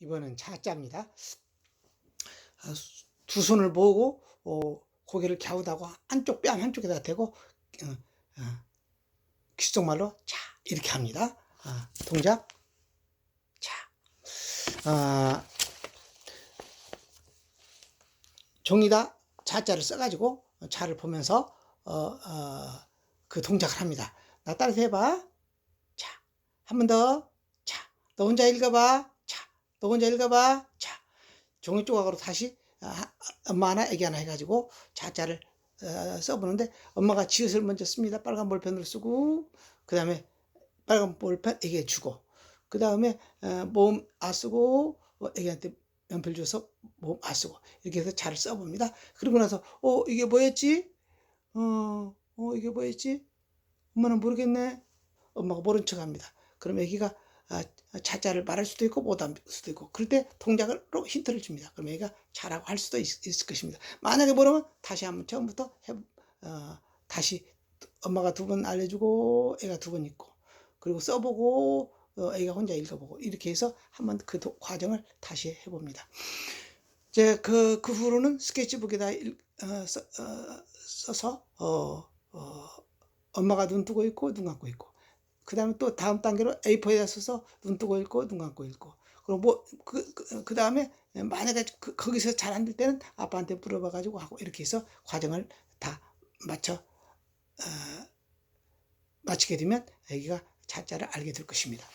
이번엔 자자입니다. 아, 수- 두 손을 모으고 어, 고개를 갸우다고 한쪽 뺨 한쪽에다 대고 어, 어, 귀속말로 자 이렇게 합니다. 아, 동작 자 아, 종이다 자자를 써가지고 자를 보면서 어, 어, 그 동작을 합니다. 나 따라서 해봐. 자, 한 번 더. 자, 너 혼자 읽어봐. 자, 너 혼자 읽어봐. 자, 종이 조각으로 다시 아, 엄마 하나, 애기 하나 해가지고 자자를 어, 써보는데 엄마가 지읒을 먼저 씁니다. 빨간 볼펜으로 쓰고 그 다음에 빨간 볼펜 애기에 주고 그 다음에 어, 모음 아 쓰고 어, 애기한테 연필 줘서 모음 아 쓰고 이렇게 해서 자를 써봅니다. 그리고 나서 어 이게 뭐였지? 어, 어 이게 뭐였지? 엄마는 모르겠네. 엄마가 모른 척합니다. 그럼 애기가 아, 자자를 말할 수도 있고 못할 수도 있고 그럴 때 동작으로 힌트를 줍니다. 그럼 애기가 잘하고 할 수도 있, 을 것입니다. 만약에 모르면 다시 한번 처음부터 해, 어, 다시 엄마가 두 번 알려주고 애가 두 번 읽고 그리고 써보고 어, 애가 혼자 읽어보고 이렇게 해서 한번 그 도- 과정을 다시 해봅니다. 이제 그, 그 후로는 스케치북에다 일- 어, 써, 어, 써서 어, 어, 엄마가 눈 뜨고 있고 눈 감고 있고 그 다음에 또 다음 단계로 A4에다 써서 눈 뜨고 읽고 눈 감고 읽고 그리고 뭐그 그, 그 다음에 만약에 그, 거기서 잘 안 될 때는 아빠한테 물어봐 가지고 하고 이렇게 해서 과정을 다 맞춰 어, 마치게 되면 아기가 자자를 알게 될 것입니다.